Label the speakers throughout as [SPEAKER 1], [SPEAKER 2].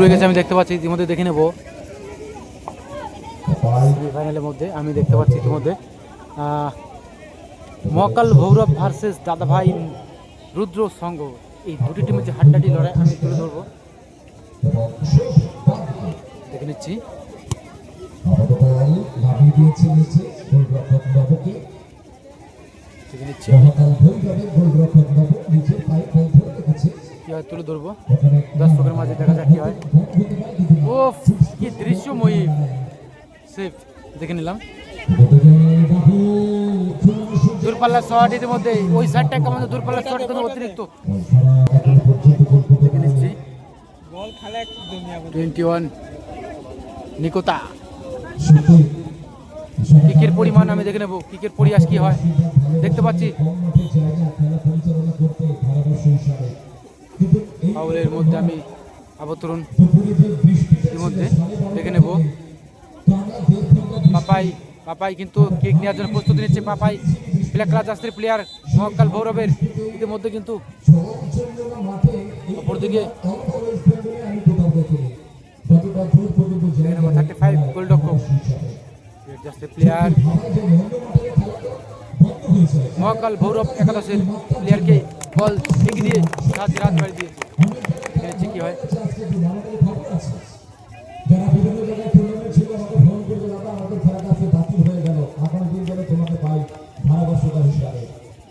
[SPEAKER 1] শুরু হয়ে গেছে আমি দেখতে পাচ্ছি ইতিমধ্যে দেখে নেব। সেমিফাইনালের মধ্যে আমি দেখতে পাচ্ছি ইতিমধ্যে আহ, মহাকাল ভৈরব ভার্সেস দাদাভাই রুদ্র সংঘ। এই দুটি টিমের যে হাড্ডাটি লড়াই আমি তুলে ধরবো। দেখে নিচ্ছি। দেখে নিচ্ছি।
[SPEAKER 2] রেখেছে
[SPEAKER 1] কীভাবে তুলে ধরবো। দর্শকের মাঝে দেখা যাক কী হয়। ও কি দৃশ্যময়ী। সেফ দেখে নিলাম। দূরপাল্লার শট ইতিমধ্যে, ওই সাইডটা কেমন দূরপাল্লার শট কিন্তু অতিরিক্ত। দেখে নিচ্ছি। Twenty one নিকোতা। কিকের পরিমাণ আমি দেখে নেব, কিকের পরিয়াস কি হয়। দেখতে পাচ্ছি। ফাউলের মধ্যে আমি
[SPEAKER 2] যে
[SPEAKER 1] ইতিমধ্যে দেখে নেব। পাপাই পাপাই কিন্তু কেক নেওয়ার জন্য প্রস্তুতি নিচ্ছে। পাপাই, ব্ল্যাক রাজাস্ত্রী প্লেয়ার মহাকাল ভৌরবের ইতিমধ্যে কিন্তু অপরদিকে thirty five just player Mahakal Bhairav একাদশের প্লেয়ারকে বল ঠিক দিয়ে রাত রাত বাড়ি দিয়েছে দেখেছি কি হয়।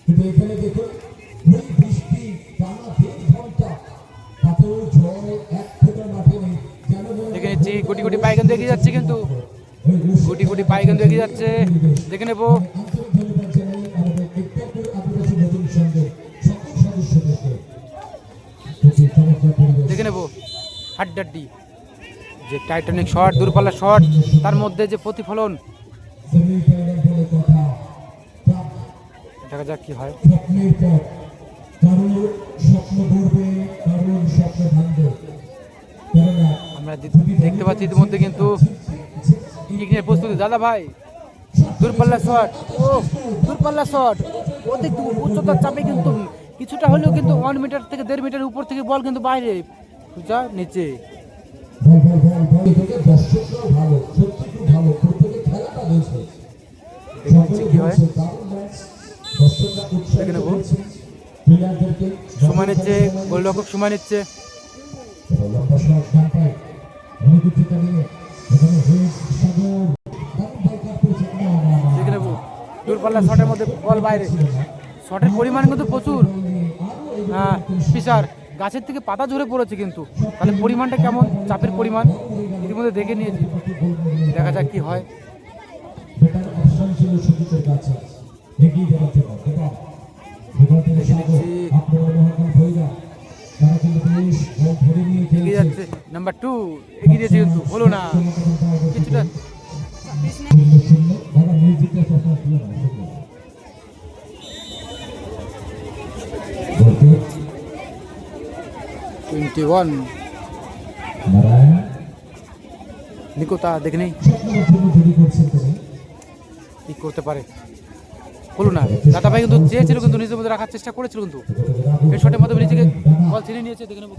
[SPEAKER 2] কিন্তু এখানে দেখুন ওই বৃষ্টি টানা দেড় ঘণ্টা তাতেও ঝড় এক ফোঁটা মাঠে নেই। যেন
[SPEAKER 1] দেখে নিচ্ছি যাচ্ছে কিন্তু।
[SPEAKER 2] কোটি কোটি
[SPEAKER 1] গুটি গুটি পায়ে কিন্তু এগিয়ে যাচ্ছে। দেখে নেব। দেখে নেব। হাড্ডাড্ডি। যে টাইটানিক শট দূরপাল্লা শট, তার মধ্যে যে প্রতিফলন। দেখা যাক কি হয়। আমরা দেখতে পাচ্ছি ইতিমধ্যে কিন্তু প্রস্তুতি। দাদা ভাই দূরপাল্লা শট। ও দূরপাল্লা শট। অধিক উচ্চতার চাপে কিন্তু কিছুটা হলেও কিন্তু ওয়ান মিটার থেকে দেড় মিটার উপর থেকে বল কিন্তু বাইরে। যা নিচে। হয়? দেখে নেব। সময় নিচ্ছে গোলরক্ষক সময় নিচ্ছে। দূরপাল্লা শটের মধ্যে বল বাইরে। শটের পরিমাণ কিন্তু প্রচুর। হ্যাঁ পিসার গাছের থেকে পাতা ঝরে পড়েছে কিন্তু। তাহলে পরিমাণটা কেমন? চাপের পরিমাণ? ইতিমধ্যে দেখে নিয়েছি। দেখা যাক কি হয়।
[SPEAKER 2] এগিয়ে
[SPEAKER 1] যাচ্ছে। নাম্বার টু এগিয়ে কিন্তু। হলো না। কিছুটা
[SPEAKER 2] দাদা মিউজিকটা সবসময় ছিল না শূন্য বলতে
[SPEAKER 1] টোয়েন্টি ওয়ান
[SPEAKER 2] নারায়ণ
[SPEAKER 1] নিকোতা দেখে নেই? কি করতে পারে? হলো না। দাদা ভাই কিন্তু চেয়েছিল কিন্তু নিজের মধ্যে রাখার চেষ্টা করেছিল কিন্তু। এই শটের মাধ্যমে নিজেকে বল ছিনিয়ে নিয়েছে, দেখে নেব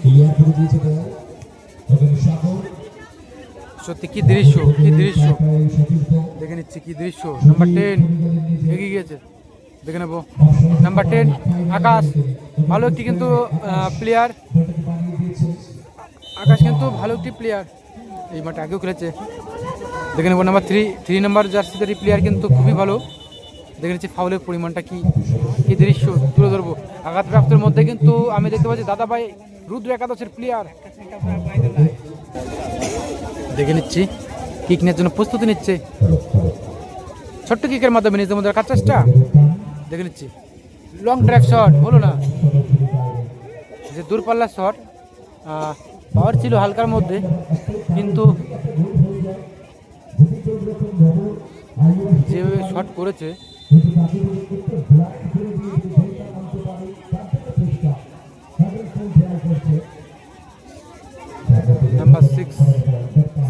[SPEAKER 2] ক্লিয়ার করে দিয়েছে
[SPEAKER 1] সত্যি, কি দৃশ্য কি দৃশ্য? দেখে নিচ্ছি, কি দৃশ্য? নাম্বার টেন এগিয়ে গিয়েছে। দেখে নেব। Number ten Akash. ভালো একটি কিন্তু প্লেয়ার আকাশ কিন্তু ভালো একটি প্লেয়ার এই মাঠে আগেও খেলেছে। দেখে নেব নাম্বার থ্রি থ্রি নাম্বার জার্সিদের প্লেয়ার কিন্তু খুবই ভালো। দেখে নিচ্ছি ফাউলের পরিমাণটা কি কি দৃশ্য, তুলে ধরবো। আঘাতপ্রাপ্তের মধ্যে কিন্তু আমি দেখতে পাচ্ছি দাদা ভাই রুদ্র একাদশের প্লেয়ার দেখে নিচ্ছি। কিক নেওয়ার জন্য প্রস্তুতি নিচ্ছে। ছোট্ট কিকের মাধ্যমে নিজের মধ্যে রাখার চেষ্টা। দেখে নিচ্ছি। লং ড্রাইভ শট হলো না। যে দূরপাল্লার শট পাওয়ার ছিল হালকার মধ্যে, কিন্তু যেভাবে শট করেছে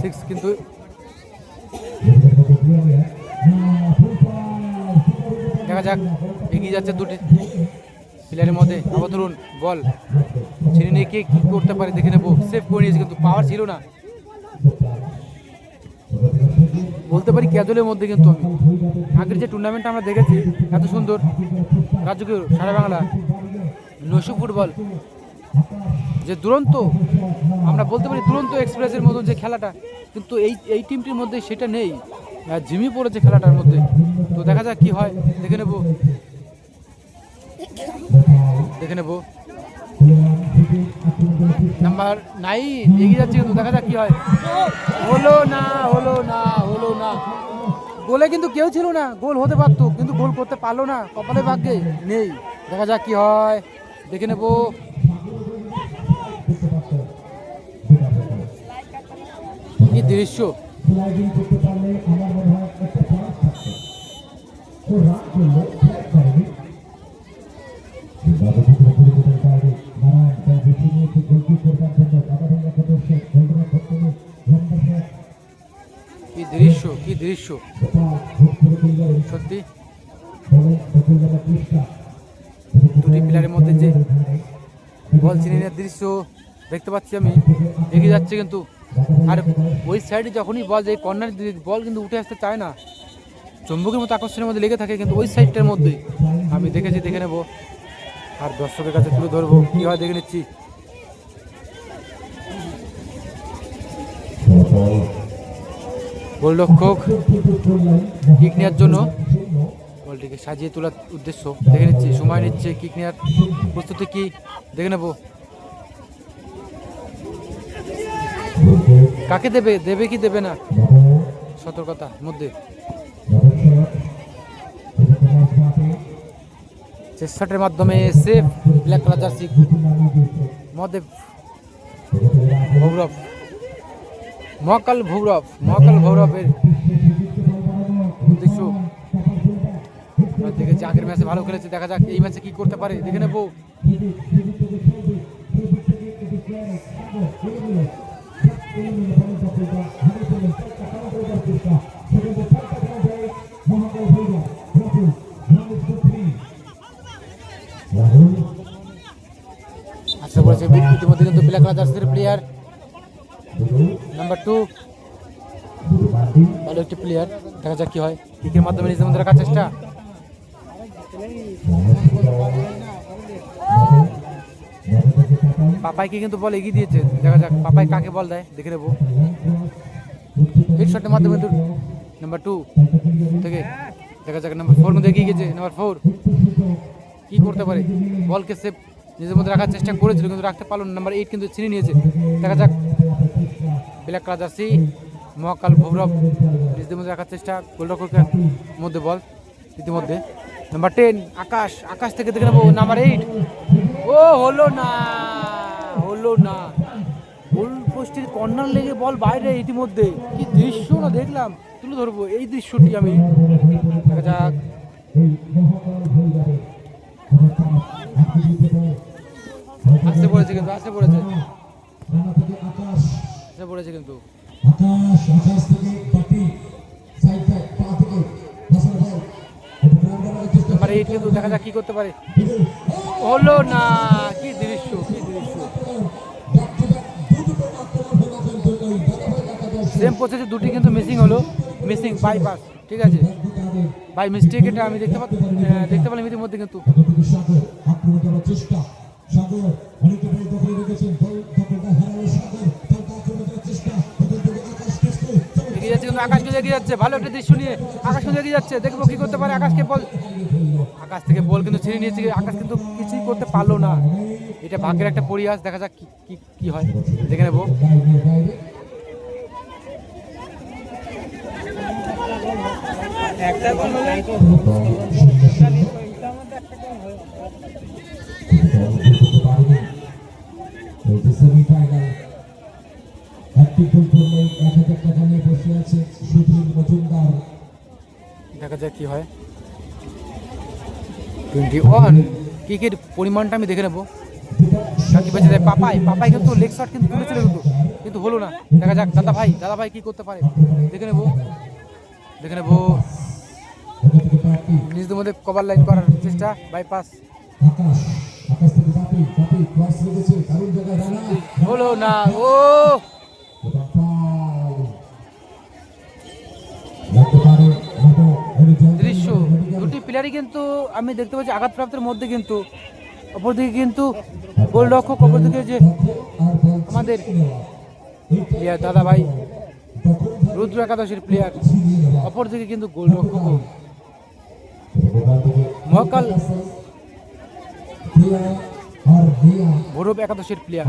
[SPEAKER 1] সিক্স কিন্তু দেখা যাক, এগিয়ে যাচ্ছে দুটি প্লেয়ারের মধ্যে। আবার ধরুন, বল। ছিনে নিয়ে কে কী করতে পারে দেখে নেব। সেভ করে নিয়েছে, কিন্তু পাওয়ার ছিল না। বলতে পারি ক্যাজুয়ালের মধ্যে কিন্তু আমি। আগের যে টুর্নামেন্টটা আমরা দেখেছি, এত সুন্দর। রাজকীয় সারা বাংলা। নৈশ ফুটবল। যে দুরন্ত, আমরা বলতে পারি দুরন্ত এক্সপ্রেসের মতন যে খেলাটা, কিন্তু এই এই টিমটির মধ্যে সেটা নেই। জিমি পড়েছে খেলাটার মধ্যে। তো দেখা যাক কি হয়। দেখে নেব। দেখে নেব। নাম্বার নাইন, এগিয়ে যাচ্ছে কিন্তু, দেখা যাক কি হয়। হলো না হলো না হলো না। গোলে কিন্তু কেউ ছিল না। গোল হতে পারতো, কিন্তু গোল করতে পারল না। কপালে ভাগ্যে নেই। দেখা যাক কি হয়। দেখে নেব। কি দৃশ্য কি দৃশ্য?
[SPEAKER 2] করে তুললেন
[SPEAKER 1] সত্যি? দুটি প্লেয়ারের মধ্যে যে বল ছিনে দৃশ্য দেখতে পাচ্ছি আমি। এগিয়ে যাচ্ছে কিন্তু। আর ওই সাইডে যখনই বল যে কর্নার বল কিন্তু উঠে আসতে চায় না, চম্বকের মতো আকর্ষণের মধ্যে লেগে থাকে কিন্তু ওই সাইডটার মধ্যে। আমি দেখেছি, দেখে নেব। আর দর্শকের কাছে তুলে ধরবো। কী হয় দেখে নিচ্ছি। গোলরক্ষক কিক নেওয়ার জন্য বলটিকে সাজিয়ে তোলার উদ্দেশ্য। দেখে নিচ্ছি, সময় নিচ্ছে কিক নেওয়ার প্রস্তুতি কি? দেখে নেব। কাকে দেবে? দেবে কি দেবে না? সতর্কতা, মধ্যে। চেষ্টাটের মাধ্যমে safe black colour jersey, Mahadev, Bhairav. Mahakal Bhairav, Mahakal ভৌরবের দেখেছি আগের ম্যাচে ভালো খেলেছে, দেখা যাক এই ম্যাচে কি করতে পারে। দেখে নেব। আশা করেছে ইতিমধ্যে কিন্তু black colour player number two ভালো একটি প্লেয়ার দেখা যাক কি হয়। কিকের মাধ্যমে রাখার চেষ্টা। পাপাইকে কিন্তু বল এগিয়ে দিয়েছে। দেখা যাক, পাপাই কাকে বল দেয়, দেখে নেব। হিট শটের মাধ্যমে কিন্তু নাম্বার টু থেকে দেখা যাক নাম্বার ফোর মধ্যে এগিয়ে গেছে নাম্বার ফোর কী করতে পারে? বলকে সেভ নিজের মধ্যে রাখার চেষ্টা করেছিল, কিন্তু রাখতে পারল না। নাম্বার এইট কিন্তু ছিনে নিয়েছে। দেখা যাক। Black colour jersey Mahakal Bhairav নিজেদের মধ্যে রাখার চেষ্টা গোলরক্ষকের মধ্যে বল ইতিমধ্যে। নাম্বার টেন আকাশ আকাশ থেকে দেখে নেব নাম্বার এইট ও, হলো না হলো না। গোল পোস্টের কর্নার লেগে বল বাইরে ইতিমধ্যে। কি দৃশ্য না দেখলাম, তুলে ধরবো এই দৃশ্যটি আমি। দেখা যাক। আসতে পড়েছে কিন্তু, আসতে পড়েছে। আসতে পড়েছে কিন্তু।
[SPEAKER 2] আকাশ আকাশ থেকে
[SPEAKER 1] এইট কিন্তু দেখা যাক কি করতে পারে। হলো না, কি দৃশ্য কি দৃশ্য। সেম প্রসেসে দুটি কিন্তু মিসিং হলো। মিসিং বাইপাস ঠিক আছে? বাই মিস্টেক এটা আমি দেখতে দেখতে পেলাম ইতিমধ্যে কিন্তু। এগিয়ে যাচ্ছে কিন্তু আকাশ কিন্তু এগিয়ে যাচ্ছে। ভালো একটা দৃশ্য নিয়ে আকাশ কিন্তু এগিয়ে যাচ্ছে। দেখব কি করতে পারে, আকাশকে বল আকাশ থেকে বল কিন্তু ছিঁড়ে নিয়েছে আকাশ কিন্তু কিছুই করতে পারল না। এটা ভাগ্যের একটা পরিহাস দেখা যাক কি কি হয়। দেখে নেব।
[SPEAKER 2] একটি
[SPEAKER 1] দেখা যাক কি হয়। টোয়েন্টি ওয়ান কিকের পরিমাণটা আমি দেখে নেব। বেঁচে যায় পাপাই পাপাই কিন্তু লেগ শট কিন্তু তুলেছিল কিন্তু কিন্তু হলো না। দেখা যাক দাদা ভাই দাদা ভাই কি করতে পারে? দেখে নেব দেখে নেব।
[SPEAKER 2] নিজেদের মধ্যে কভার লাইন করার চেষ্টা বাইপাস হলো না, ও! প্লেয়ারই কিন্তু আমি দেখতে পাচ্ছি আঘাতপ্রাপ্তের মধ্যে কিন্তু অপরদিকে কিন্তু গোলরক্ষক, অপরদিকে যে আমাদের প্লেয়ার দাদা ভাই রুদ্র একাদশের প্লেয়ার, অপরদিকে কিন্তু গোলরক্ষক। মহাকাল ভৈরব একাদশের প্লেয়ার।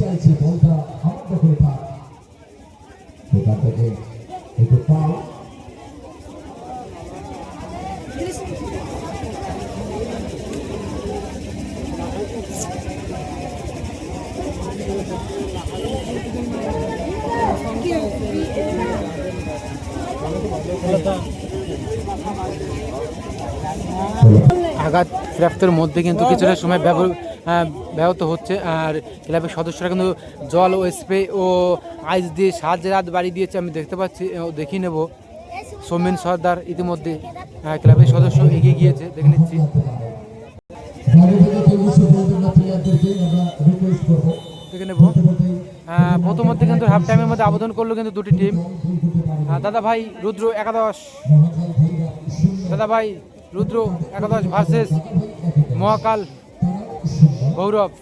[SPEAKER 1] চাইছি বলটা থাক থেকে একটু
[SPEAKER 2] আঘাত প্রাপ্তের মধ্যে কিন্তু কিছুটা সময় ব্যব- আহ, ব্যাহত হচ্ছে। আর ক্লাবের সদস্যরা কিন্তু জল ও স্প্রে ও আইস দিয়ে সাহায্য রাত বাড়ি দিয়েছে আমি দেখতে পাচ্ছি ও দেখিয়ে নেব। সৌমেন সর্দার ইতিমধ্যে ক্লাবের সদস্য এগিয়ে গিয়েছে দেখে নিচ্ছি। দেখে নেব। প্রথমত কিন্তু হাফ টাইমের মধ্যে আবেদন করল কিন্তু দুটি টিম দাদা ভাই রুদ্র একাদশ। Dada Bhai Rudra Ekadash versus Mahakal Gaurav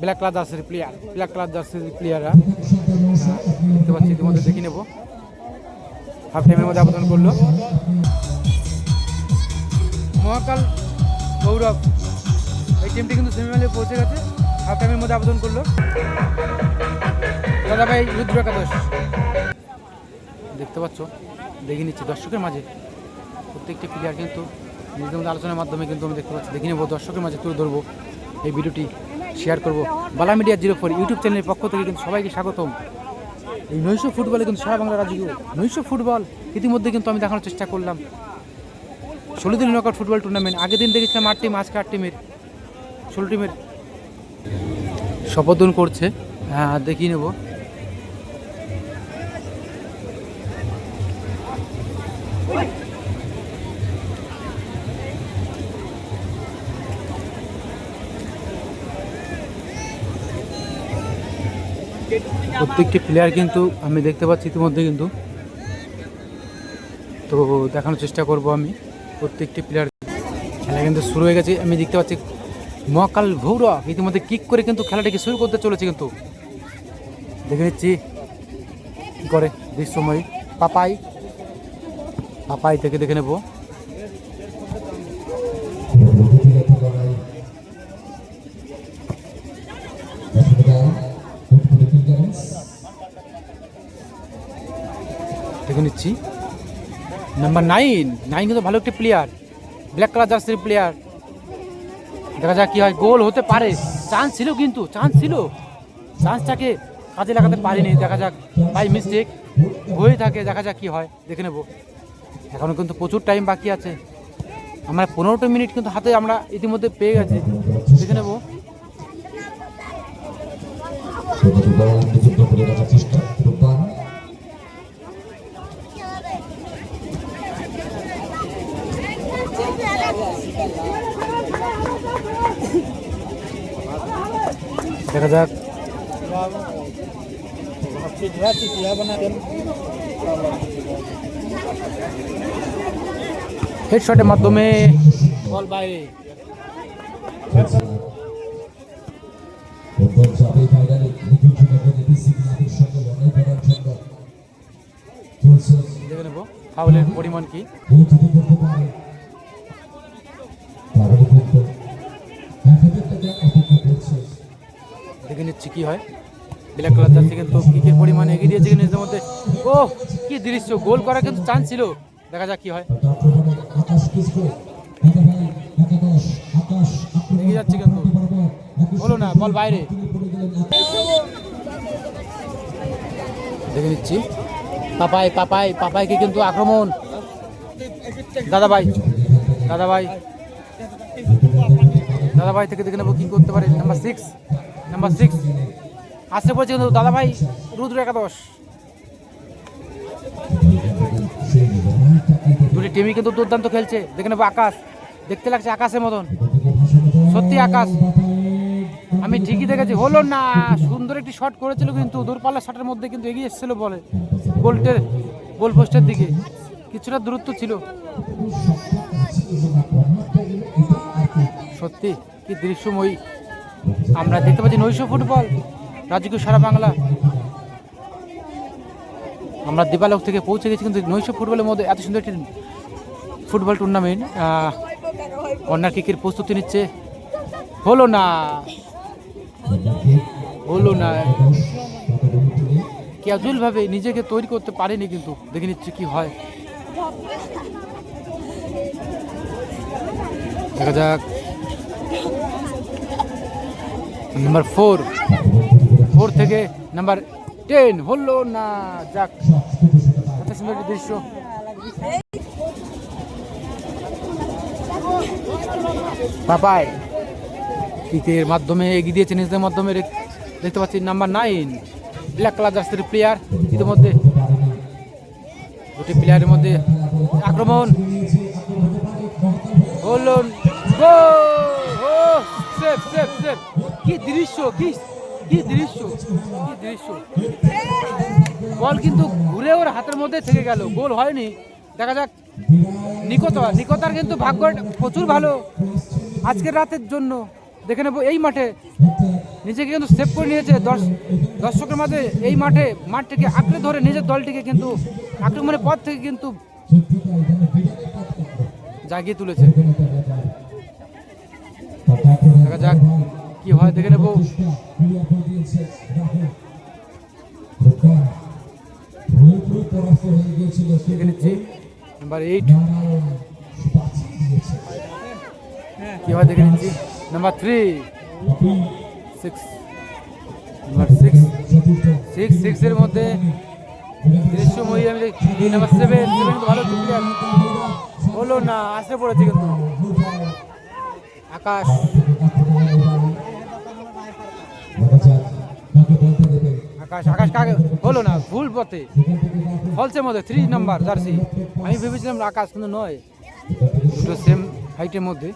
[SPEAKER 2] black colour জার্সির প্লেয়ার ব্ল্যাক কালার জার্সির প্লেয়াররা দেখতে পাচ্ছি, ইতিমধ্যে দেখে নেব। হাফ টাইমের মধ্যে আবেদন করল। মহাকাল গৌরব, এই টিমটি কিন্তু সেমিফাইনালে পৌঁছে গেছে। হাফ টাইমের মধ্যে আবেদন করল। দাদা ভাই রুদ্র একাদশ। দেখতে পাচ্ছ, দেখে নিচ্ছি দর্শকের মাঝে। প্রত্যেকটি প্লেয়ার কিন্তু নিজেদের মধ্যে আলোচনার মাধ্যমে কিন্তু আমি দেখতে পাচ্ছি। দেখে নেব দর্শকের মাঝে তুলে ধরবো এই ভিডিওটি শেয়ার করব। বালা মিডিয়া জিরো ফোর ইউটিউব চ্যানেলের পক্ষ থেকে কিন্তু সবাইকে স্বাগতম। এই নৈশ ফুটবলে কিন্তু সারা বাংলা রাজ্য নৈশ ফুটবল ইতিমধ্যে কিন্তু আমি দেখানোর চেষ্টা করলাম। ষোলো দিন নকআউট ফুটবল টুর্নামেন্ট আগের দিন দেখেছিলাম আট টিম আজকে আট টিমের ষোলো টিমের শপথন করছে। হ্যাঁ দেখিয়ে নেব। প্রত্যেকটি প্লেয়ার কিন্তু আমি দেখতে পাচ্ছি ইতিমধ্যে কিন্তু। তো দেখানোর চেষ্টা করব আমি প্রত্যেকটি প্লেয়ার খেলা কিন্তু শুরু হয়ে গেছে, আমি দেখতে পাচ্ছি মহাকাল ভৌরা ইতিমধ্যে কিক করে কিন্তু খেলাটাকে শুরু করতে চলেছে কিন্তু। দেখে নিচ্ছি কি করে, দৃশ্যময়, পাপাই। পাপাই থেকে দেখে নেব। দেখে নিচ্ছি নাম্বার নাইন নাইন কিন্তু ভালো একটি প্লেয়ার ব্ল্যাক কালার জার্সির প্লেয়ার দেখা যাক কি হয় গোল হতে পারে চান্স ছিল কিন্তু চান্স ছিল চান্সটাকে কাজে লাগাতে পারিনি দেখা যাক বাই মিস্টেক হয়ে থাকে দেখা যাক কি হয় দেখে নেব এখনও কিন্তু প্রচুর টাইম বাকি আছে আমরা পনেরোটা মিনিট কিন্তু হাতে আমরা ইতিমধ্যে পেয়ে গেছি দেখে নেব দেখা যাক। হেডশটের মাধ্যমে বল বাইরে দেখে নেব। ফাউলের পরিমাণ কি? দেখে নিচ্ছি, কি হয়? ব্ল্যাক কালার জার্সি কিন্তু কিকের পরিমাণে এগিয়ে দিয়েছে নিজেদের মধ্যে ও কি দৃশ্য, গোল করার কিন্তু চান্স ছিল। দেখা যাক কি হয়। এগিয়ে যাচ্ছে কিন্তু। হলো না, বল বাইরে। দেখে নিচ্ছি। পাপাই পাপাই, পাপাইকে কিন্তু আক্রমণ। দাদা ভাই দাদা ভাই দাদা ভাই থেকে দেখে নেব কি করতে পারে নাম্বার সিক্স নাম্বার সিক্স আসতে পড়ছে কিন্তু দাদা ভাই রুদ্র একাদশ।
[SPEAKER 1] দুটি টিমই কিন্তু দুর্দান্ত খেলছে। দেখে নেব আকাশ। দেখতে লাগছে আকাশের মতন। সত্যি আকাশ। আমি ঠিকই দেখেছি। হলো না। সুন্দর একটি শট করেছিল কিন্তু দূরপাল্লা শটের মধ্যে কিন্তু এগিয়ে এসেছিল বলে। গোলটের গোল পোস্টের দিকে। কিছুটা দূরত্ব ছিল। সত্যি কি দৃশ্যময়ী। আমরা দেখতে পাচ্ছি নৈশ ফুটবল রাজকীয় সারা বাংলা। আমরা দীপালক থেকে পৌঁছে গেছি, কিন্তু নৈশ ফুটবলের মধ্যে এত সুন্দর একটি ফুটবল টুর্নামেন্ট কর্নার কিকের প্রস্তুতি নিচ্ছে। হলো না হলো না। ক্যাজুয়াল ভাবে নিজেকে তৈরি করতে পারেনি, কিন্তু দেখে নিচ্ছে কি হয়। দেখা যাক। নাম্বার ফোর ফোর থেকে নাম্বার টেন হলো না, যাক কত সুন্দর দৃশ্য পাপাই কিকের মাধ্যমে এগিয়ে দিয়েছে, নিজেদের মাধ্যমে দেখতে পাচ্ছি নাম্বার নাইন ব্ল্যাক কালার জার্সির প্লেয়ার ইতিমধ্যে দুটি প্লেয়ারের মধ্যে আক্রমণ। হলো সেফ সেফ সেফ। কি দৃশ্য, কি কি দৃশ্য? কি দৃশ্য? বল কিন্তু ঘুরে ওর হাতের মধ্যে থেকে গেল, গোল হয়নি। দেখা যাক নিকতা নিকতার কিন্তু ভাগ্য প্রচুর ভালো আজকের রাতের জন্য। দেখে নেব এই মাঠে। নিজেকে কিন্তু সেভ করে নিয়েছে দশ দর্শকের মাঝে। এই মাঠে, মাঠটিকে আঁকড়ে ধরে নিজের দলটিকে কিন্তু আক্রমণের পর থেকে কিন্তু জাগিয়ে তুলেছে। দেখা যাক। কি হয় দেখে নেব? দেখে নিচ্ছি নাম্বার এইট কি হয় দেখে নিচ্ছি? Number three six number six six সিক্সের মধ্যে দৃশ্যময়ী আমি দেখি নাম্বার সেভেন সেভেন ভালো হলো না, আসতে পড়েছে কিন্তু। আকাশ। আকাশ আকাশ কাকে? হলো না, ভুল পথে। ফলসের মধ্যে থ্রি নাম্বার জার্সি। আমি ভেবেছিলাম আকাশ, কিন্তু নয়। দুটো সেম হাইটের মধ্যে।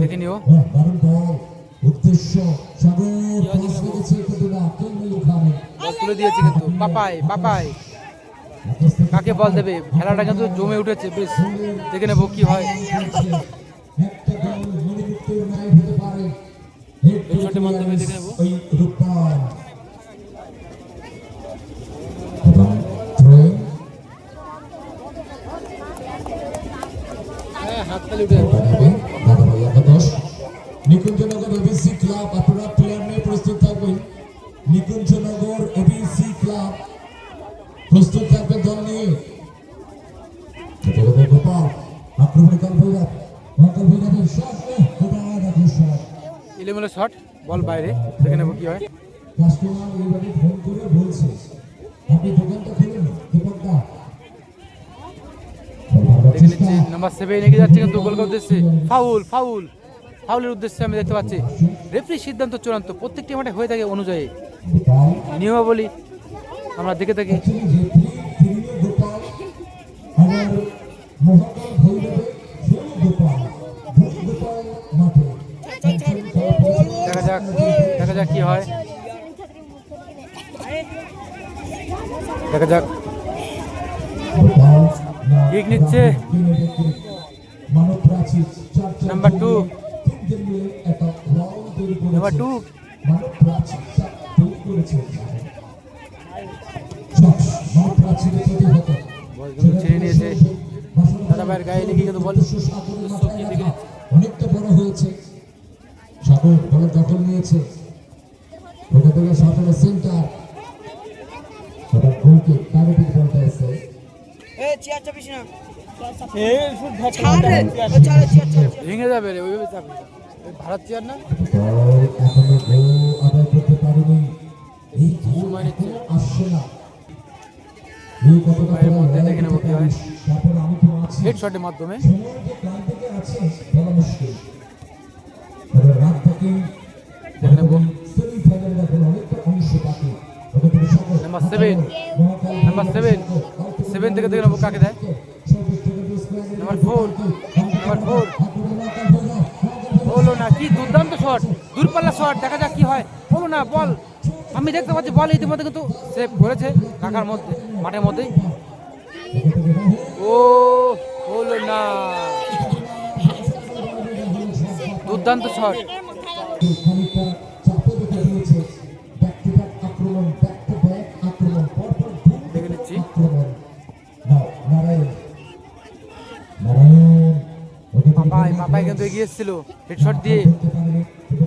[SPEAKER 1] দেখে নিও। তুলে দিয়েছে কিন্তু। পাপাই পাপাই। কাকে বল দেবে? খেলাটা কিন্তু জমে উঠেছে, বেশ। দেখে নেব কি হয়।
[SPEAKER 2] একটা গোল মণিমুক্তের ন্যায় হতে পারে
[SPEAKER 1] এই মাধ্যমে দেখে নেব।
[SPEAKER 2] ওই রূপবান। এবং থ্রোয়িং
[SPEAKER 1] হাত তালি উঠে
[SPEAKER 2] এবং দাদাভাই একাদশ। নিকুঞ্জনগর এবিসি ক্লাব আপনারা প্লেয়ার নিয়ে প্রস্তুত থাকবেন। নিকুঞ্জনগর এবিসি ক্লাব প্রস্তুত থাকবে দল নিয়ে। গোপাল আক্রমণে কাল ভৈরব শট
[SPEAKER 1] বল বাইরে দেখে নেব কি হয়।
[SPEAKER 2] কাস্টমার এইভাবে ফোন করে বলছে আপনি দোকানটা খুলুন দীপকদা
[SPEAKER 1] দেখে নিচ্ছি নাম্বার সেভেন এগিয়ে যাচ্ছে কিন্তু উদ্দেশ্যে ফাউল ফাউল ফাউলের উদ্দেশ্যে আমি দেখতে পাচ্ছি। রেফারি সিদ্ধান্ত চূড়ান্ত প্রত্যেকটি মাঠে হয়ে থাকে অনুযায়ী। নিয়মাবলী আমরা দেখে থাকি।
[SPEAKER 2] গোপাল।
[SPEAKER 1] দেখা কি হয়? দেখা যাক। কিক নিচ্ছে।
[SPEAKER 2] নাম্বার করেছে
[SPEAKER 1] নাম্বার টু ছেড়ে নিয়েছে দাদা ভাইয়ের গায়ে লেগে কিন্তু বল।
[SPEAKER 2] অনেকটা বড় হয়েছে। সাগর বল দখল নিয়েছে। সেন্টার। গোলকে
[SPEAKER 3] এ চেয়ার চাপিস না। ছাড় রে ও ছাড় চেয়ার ছাড়
[SPEAKER 1] ভেঙে যাবে রে ওইভাবে ওই ভারত চেয়ার না?
[SPEAKER 2] এখনও গোল আদায় করতে পারেনি। এই গোল এখনও আসছে না। এই কতটা
[SPEAKER 1] মধ্যে দেখে নেব কি হয়।
[SPEAKER 2] তারপর আমি তো আছি।
[SPEAKER 1] হেড শটের মাধ্যমে।
[SPEAKER 2] সময় যে কার দিকে আছে বলা মুশকিল। তবে রাত থেকে
[SPEAKER 1] দেখে নেব। Number seven number seven seven থেকে দেখে নেব কাকে দেয়। নাম্বার ফোর নাম্বার ফোর হলো না, কি দুর্দান্ত শট দূরপাল্লা শট দেখা যাক কি হয়। হলো না, বল। আমি দেখতে পাচ্ছি, বল ইতিমধ্যে কিন্তু সেভ করেছে ঢাকার মধ্যে, মাঠের মধ্যেই। ও হলো না। দুর্দান্ত শট কিন্তু এগিয়ে এসেছিল হেডশট দিয়ে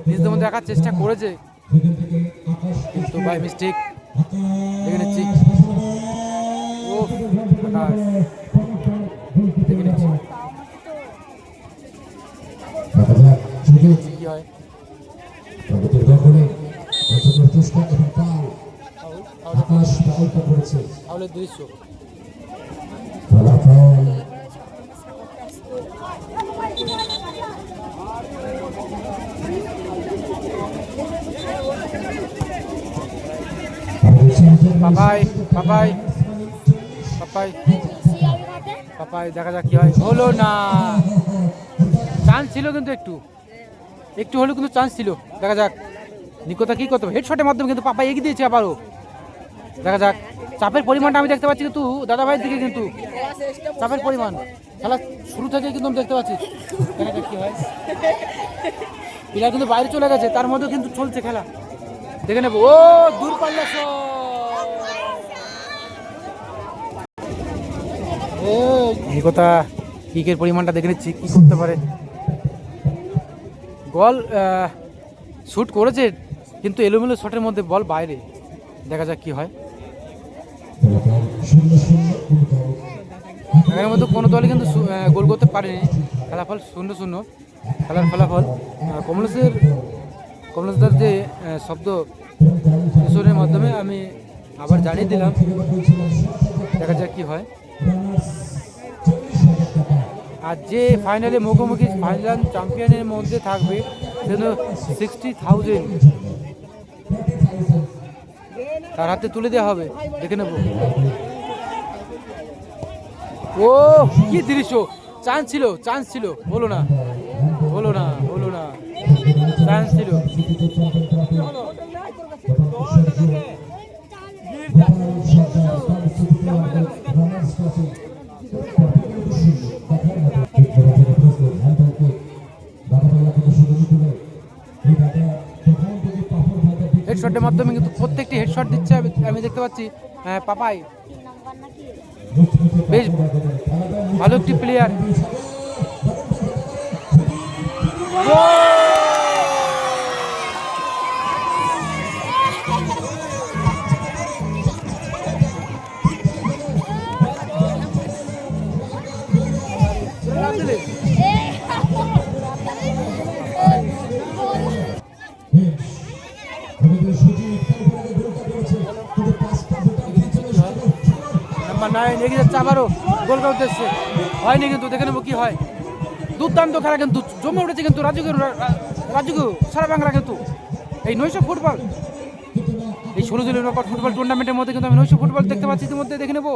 [SPEAKER 1] নিজেদের মধ্যে রাখার চেষ্টা করেছে।
[SPEAKER 2] সেখান থেকে আকাশ
[SPEAKER 1] তো বাই মিস্টেক দেখে নিচ্ছি। ও দেখে নিচ্ছি।
[SPEAKER 2] আকাশ করেছে
[SPEAKER 1] তাহলে পাপাই পাপাই পাপাই পাপাই দেখা যাক কি হয়। হলো না। চান্স ছিল কিন্তু একটু। একটু হলেও কিন্তু চান্স ছিল। দেখা যাক। নিকোতা কি করতে হেডশটের মাধ্যমে কিন্তু পাপাই এগিয়ে দিয়েছে আবারও। দেখা যাক। চাপের পরিমাণটা আমি দেখতে পাচ্ছি কিন্তু দাদা ভাইয়ের দিকে কিন্তু। চাপের পরিমাণ। খেলা শুরু থেকে কিন্তু আমি দেখতে পাচ্ছি। দেখা যাক কি হয়। প্লেয়ার কিন্তু বাইরে চলে গেছে। তার মধ্যেও কিন্তু চলছে খেলা। দেখে নেব। ও, দূর পাল্লা এই কথা কিকের পরিমাণটা দেখে নিচ্ছি, কি করতে পারে। বল শুট করেছে, কিন্তু এলোমেলো শটের মধ্যে বল বাইরে। দেখা যাক কি হয়। মধ্যে কোনো দলই কিন্তু গোল করতে পারেনি। ফলাফল শূন্য শূন্য। খেলার ফলাফল কমলেশের কমলেশদার যে শব্দ কিশোরের মাধ্যমে আমি আবার জানিয়ে দিলাম। দেখা যাক কি হয়। আর যে ফাইনালে মুখোমুখি ফাইনাল চ্যাম্পিয়নের মধ্যে থাকবে সেজন্য সিক্সটি থাউজেন্ড তার হাতে তুলে দেওয়া হবে দেখে নেব। ও কি দৃশ্য। চান্স ছিল চান্স ছিল। হলো না হলো না হলো না। চান্স ছিল। হেডশটের মাধ্যমে কিন্তু প্রত্যেকটি হেডশট দিচ্ছে আমি- আমি দেখতে পাচ্ছি হ্যাঁ, পাপাই। বেশ ভালো একটি প্লেয়ার নাইন এগিয়ে যাচ্ছে আবারও গোল করার উদ্দেশ্যে হয়নি কিন্তু দেখে নেব কি হয়। দুর্দান্ত খেলা কিন্তু জমে উঠেছে কিন্তু রাজুকে রাজুকে সারা বাংলা কিন্তু। এই নৈশ ফুটবল। এই ষোলো জনের নকআউট ফুটবল টুর্নামেন্টের মধ্যে কিন্তু আমি নৈশ ফুটবল দেখতে পাচ্ছি ইতিমধ্যে দেখে নেব।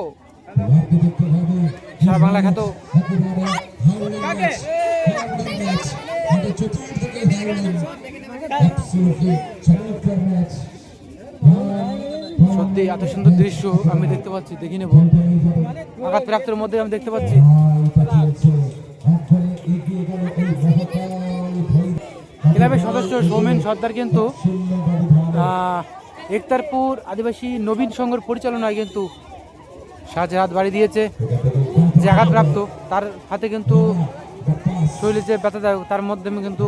[SPEAKER 1] সারা বাংলা খ্যাত। সত্যি এত সুন্দর দৃশ্য আমি দেখতে পাচ্ছি, দেখি নেব। আঘাত প্রাপ্তের মধ্যে আমি দেখতে পাচ্ছি। ক্লাবের সদস্য সৌমেন সর্দার কিন্তু একতারপুর আদিবাসী নবীন সংঘর পরিচালনায় কিন্তু সাহায্যে হাত বাড়ি দিয়েছে যে আঘাতপ্রাপ্ত। তার হাতে কিন্তু শরীরে যে ব্যথা ব্যথাদায়ক তার মাধ্যমে কিন্তু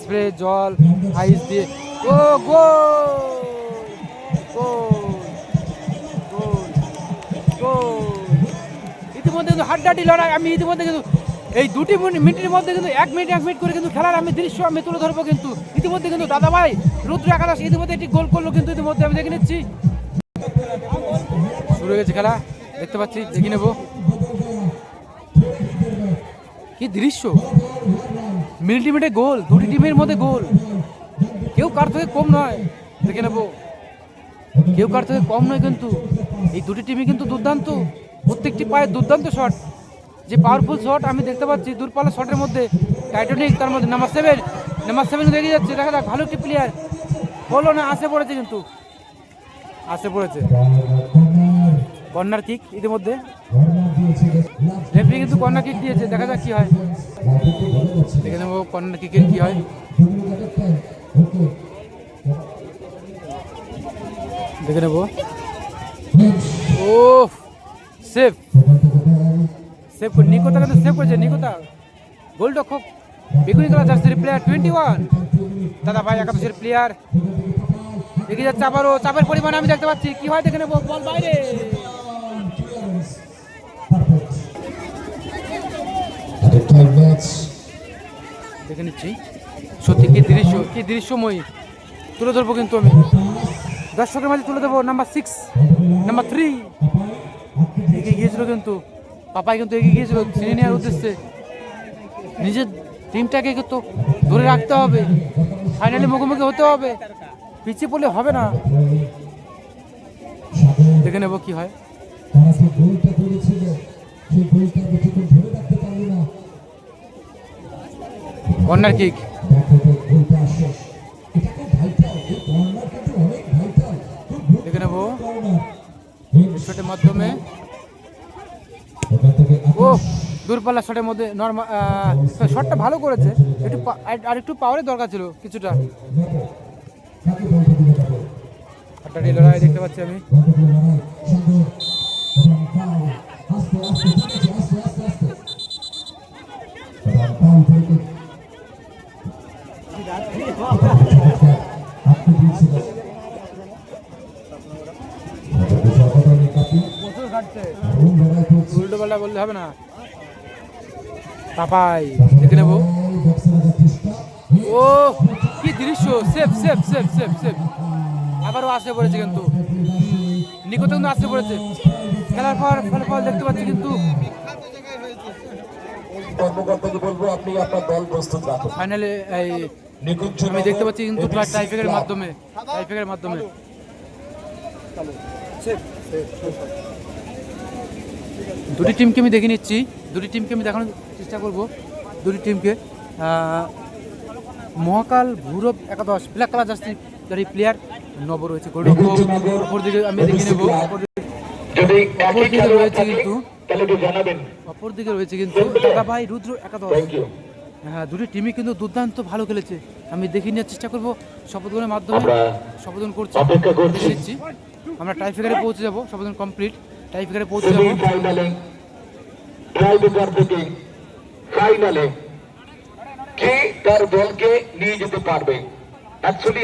[SPEAKER 1] স্প্রে, জল, আইস দিয়ে ও, গোল! গোল। গোল ইতিমধ্যে কিন্তু হাড্ডাহাড্ডি লড়াই, আমি ইতিমধ্যে কিন্তু এই দুটি মিনিট- মিনিটের মধ্যে কিন্তু এক মিনিট এক মিনিট করে কিন্তু খেলার আমি দৃশ্য আমি তুলে ধরবো কিন্তু। ইতিমধ্যে কিন্তু দাদা ভাই রুদ্র একাদশ ইতিমধ্যে একটি গোল করল কিন্তু ইতিমধ্যে আমি দেখে নিচ্ছি। শুরু হয়ে গেছে খেলা, দেখতে পাচ্ছি, দেখে নেব। কি দৃশ্য? মিনিটে মিনিটে গোল, দুটি টিমের মধ্যে গোল। কেউ কার থেকে কম নয়। দেখে নেব। কেউ কার থেকে কম নয় কিন্তু। এই দুটি টিমই কিন্তু দুর্দান্ত। প্রত্যেকটি পায়ে দুর্দান্ত শট যে পাওয়ারফুল শট আমি দেখতে পাচ্ছি দূরপাল্লা শটের মধ্যে টাইটনিক তার মধ্যে নাম্বার সেভেন নাম্বার সেভেন এগিয়ে যাচ্ছে। দেখা যাক, ভালো একটি প্লেয়ার হলো না, আসে পড়েছে কিন্তু। আসে পড়েছে। কর্নার কিক ইতিমধ্যে। রেফারি কিন্তু কর্নার কিক দিয়েছে। দেখা যাক কি হয়। দেখে নেব কর্নার কিকের কি হয়। দেখে নেব। ও সেফ। সেভ করে নিকোতা কিন্তু সেভ করেছে নিকোতা গোলরক্ষক বেগুনি কালার জার্সির প্লেয়ার টোয়েন্টি ওয়ান দাদা ভাই, একাদশের প্লেয়ার এগিয়ে যাচ্ছে আবারও, চাপের পরিমাণ আমি দেখতে পাচ্ছি। কি হয় দেখে নেব, বল বাইরে। দেখে নিচ্ছি। সত্যি কি দৃশ্য, কি দৃশ্যময়ী। তুলে ধরবো কিন্তু আমি। দর্শকের মাঝে তুলে দেবো নাম্বার সিক্স নাম্বার থ্রি এগিয়ে গিয়েছিল কিন্তু পাপাই কিন্তু এগিয়ে গিয়েছিল ছিনে নেওয়ার উদ্দেশ্যে। নিজের টিমটাকে কিন্তু ধরে রাখতে হবে। ফাইনালি মুখোমুখি হতে হবে। পিছিয়ে পড়লে হবে না। দেখে নেব কি হয়।
[SPEAKER 2] তারা যে
[SPEAKER 1] শটের মাধ্যমে। ও দূরপাল্লা শটের মধ্যে নর্মাল শটটা ভালো করেছে। একটু আর- একটু পাওয়ারের দরকার ছিল কিছুটা। লড়াই দেখতে পাচ্ছি আমি। উল্টো পাল্টা বললে হবে না। পাপাই দেখে নেব ও কি দৃশ্য। Safe safe safe safe safe. আবারও আসে পড়েছে কিন্তু। নিকট কিন্তু আসতে পড়েছে। খেলার পর ফলাফল দেখতে পাচ্ছি কিন্তু।
[SPEAKER 2] কর্মকর্তাকে বলব আপনি আপনার দল প্রস্তুত রাখুন।
[SPEAKER 1] ফাইনালে এই
[SPEAKER 2] নিকুঞ্জ
[SPEAKER 1] আমি দেখতে পাচ্ছি কিন্তু টাইফেকের মাধ্যমে। টাইফেকের মাধ্যমে। দুটি টিমকে আমি দেখে নিচ্ছি। দুটি টিমকে আমি দেখানোর চেষ্টা করব। দুটি টিমকে মহাকাল ভৈরব একাদশ ব্ল্যাক কালার জার্সি যার এই প্লেয়ার নব রয়েছে অপর দিকে আমি দেখে নেব অপর দিকে রয়েছে কিন্তু অপর দিকে রয়েছে কিন্তু দাদা ভাই রুদ্র একাদশ। হ্যাঁ দুটি টিমই কিন্তু দুর্দান্ত ভালো খেলেছে। আমি দেখে নেওয়ার চেষ্টা করব। শপথগ্রহণের মাধ্যমে শপথগ্রহণ করছি। আমরা টাইফেকারে পৌঁছে যাব। শপথগ্রহণ কমপ্লিট টাইফেকারে পৌঁছে যাব।
[SPEAKER 4] ফাইনালে ট্রাইবেকার থেকে ফাইনালে কে তার দলকে নিয়ে যেতে পারবে? অ্যাকচুয়ালি